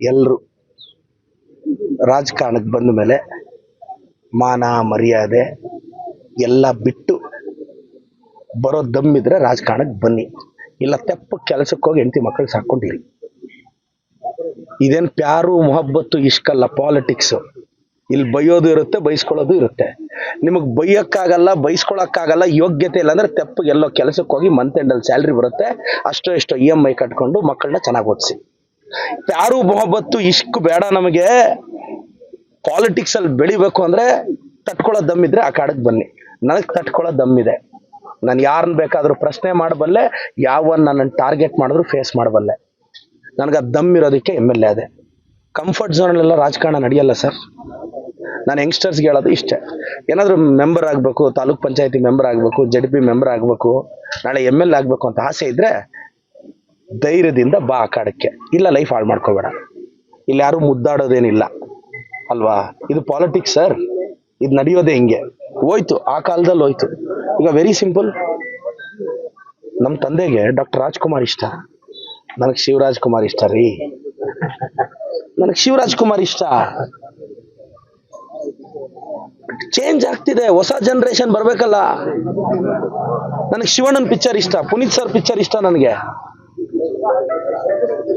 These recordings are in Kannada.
ಎಲ್ಲರೂ ರಾಜಕಾರಣಕ್ಕೆ ಬಂದ ಮೇಲೆ ಮಾನ, ಮರ್ಯಾದೆ ಎಲ್ಲ ಬಿಟ್ಟು ಬರೋ ದಮ್ಮಿದ್ರೆ ರಾಜಕಾರಣಕ್ಕೆ ಬನ್ನಿ. ಇಲ್ಲ ತೆಪ್ಪ ಕೆಲಸಕ್ಕೆ ಹೋಗಿ ಹೆಂಡತಿ ಮಕ್ಕಳು ಸಾಕೊಂಡಿರಿ ಇದೇನು ಪ್ಯಾರು, ಮೊಹಬ್ಬತ್ತು, ಇಷ್ಕಲ್ಲ ಪಾಲಿಟಿಕ್ಸು ಇಲ್ಲಿ ಬೈಯೋದು ಇರುತ್ತೆ, ಬೈಸ್ಕೊಳ್ಳೋದು ಇರುತ್ತೆ. ನಿಮಗೆ ಬೈಯಕ್ಕಾಗಲ್ಲ, ಬೈಸ್ಕೊಳಕ್ಕಾಗಲ್ಲ, ಯೋಗ್ಯತೆ ಇಲ್ಲ ಅಂದ್ರೆ ತೆಪ್ಪಗೆ ಎಲ್ಲೋ ಕೆಲಸಕ್ಕೆ ಹೋಗಿ ಮಂತ್ ಎಂಡಲ್ಲಿ ಸ್ಯಾಲ್ರಿ ಬರುತ್ತೆ. ಅಷ್ಟೋ ಇಷ್ಟೋ ಇ ಎಂ ಐ ಕಟ್ಕೊಂಡು ಮಕ್ಕಳನ್ನ ಚೆನ್ನಾಗಿ ಓದಿಸಿ. ಪ್ಯಾರು ಮೊಹಬ್ಬತ್ತು ಇಷ್ಕ್ ಬೇಡ ನಮಗೆ ಪಾಲಿಟಿಕ್ಸ್ ಅಲ್ಲಿ ಬೆಳಿಬೇಕು ಅಂದ್ರೆ ತಟ್ಕೊಳ್ಳೋ ದಮ್ಮಿದ್ರೆ ಆ ಕಾಡಕ್ಕೆ ಬನ್ನಿ. ನನಗೆ ತಟ್ಕೊಳ್ಳೋ ದಮ್ಮಿದೆ ನಾನು ಯಾರನ್ನ ಬೇಕಾದ್ರೂ ಪ್ರಶ್ನೆ ಮಾಡಬಲ್ಲೆ ಯಾವನ್ನ ನನ್ನ ಟಾರ್ಗೆಟ್ ಮಾಡಿದ್ರು ಫೇಸ್ ಮಾಡಬಲ್ಲೆ ನನಗೆ ಆ ದಮ್ ಇರೋದಕ್ಕೆ ಎಂ ಎಲ್ ಎ ಅದೇ ಕಂಫರ್ಟ್ ಝೋನಲ್ಲೆಲ್ಲ ರಾಜಕಾರಣ ನಡೆಯಲ್ಲ ಸರ್ ನಾನು ಯಂಗ್ಸ್ಟರ್ಸ್ಗೆ ಹೇಳೋದು ಇಷ್ಟೇ. ಏನಾದರೂ ಮೆಂಬರ್ ಆಗಬೇಕು, ತಾಲೂಕ್ ಪಂಚಾಯತಿ ಮೆಂಬರ್ ಆಗಬೇಕು ಜಡ್ ಪಿ ಮೆಂಬರ್ ಆಗಬೇಕು, ನಾಳೆ ಎಂ ಎಲ್ ಆಗಬೇಕು ಅಂತ ಆಸೆ ಇದ್ರೆ ಧೈರ್ಯದಿಂದ ಬಾ ಕಾಡಕ್ಕೆ. ಇಲ್ಲ ಲೈಫ್ ಹಾಳು ಮಾಡ್ಕೋಬೇಡ. ಇಲ್ಲಿ ಯಾರು ಮುದ್ದಾಡೋದೇನಿಲ್ಲ. ಅಲ್ವಾ? ಇದು ಪಾಲಿಟಿಕ್ಸ್ ಸರ್ ಇದು ನಡೆಯೋದೇ ಹಿಂಗೆ. ಹೋಯ್ತು. ಆ ಕಾಲದಲ್ಲಿ ಹೋಯ್ತು. ಈಗ ವೆರಿ ಸಿಂಪಲ್ ನಮ್ಮ ತಂದೆಗೆ ಡಾಕ್ಟರ್ ರಾಜ್ಕುಮಾರ್ ಇಷ್ಟ. ನನಗೆ ಶಿವರಾಜ್ ಕುಮಾರ್ ಇಷ್ಟ ರೀ. ನನಗೆ ಶಿವರಾಜ್ ಕುಮಾರ್ ಇಷ್ಟ. ಚೇಂಜ್ ಆಗ್ತಿದೆ. ಹೊಸ ಜನರೇಷನ್ ಬರ್ಬೇಕಲ್ಲ. ನನಗೆ ಶಿವಣ್ಣನ್ ಪಿಕ್ಚರ್ ಇಷ್ಟ. ಪುನೀತ್ ಸರ್ ಪಿಕ್ಚರ್ ಇಷ್ಟ ನನಗೆ.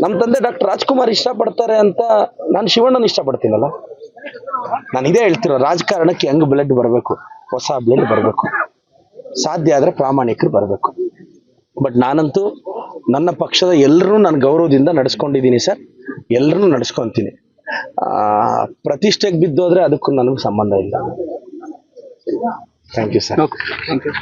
ನಮ್ಮ ತಂದೆ ಡಾಕ್ಟರ್ ರಾಜ್ಕುಮಾರ್ ಇಷ್ಟಪಡ್ತಾರೆ ಅಂತ ನಾನು ಶಿವಣ್ಣನ ಇಷ್ಟಪಡ್ತೀನಲ್ಲ? ನಾನು ಇದೇ ಹೇಳ್ತಿರೋ ರಾಜಕಾರಣಕ್ಕೆ ಹೆಂಗ್ ಬ್ಲಡ್ ಬರಬೇಕು ಹೊಸ ಬ್ಲಡ್ ಬರಬೇಕು ಸಾಧ್ಯ ಆದ್ರೆ ಪ್ರಾಮಾಣಿಕರು ಬರಬೇಕು. ಬಟ್ ನಾನಂತೂ ನನ್ನ ಪಕ್ಷದ ಎಲ್ಲರೂ ನಾನು ಗೌರವದಿಂದ ನಡೆಸ್ಕೊಂಡಿದ್ದೀನಿ ಸರ್ ಎಲ್ಲರೂ ನಡೆಸ್ಕೊತೀನಿ. ಆ, ಪ್ರತಿಷ್ಠೆಗೆ ಬಿದ್ದೋದ್ರೆ ಅದಕ್ಕೂ ನನಗೆ ಸಂಬಂಧ ಇಲ್ಲ. Thank you sir thank you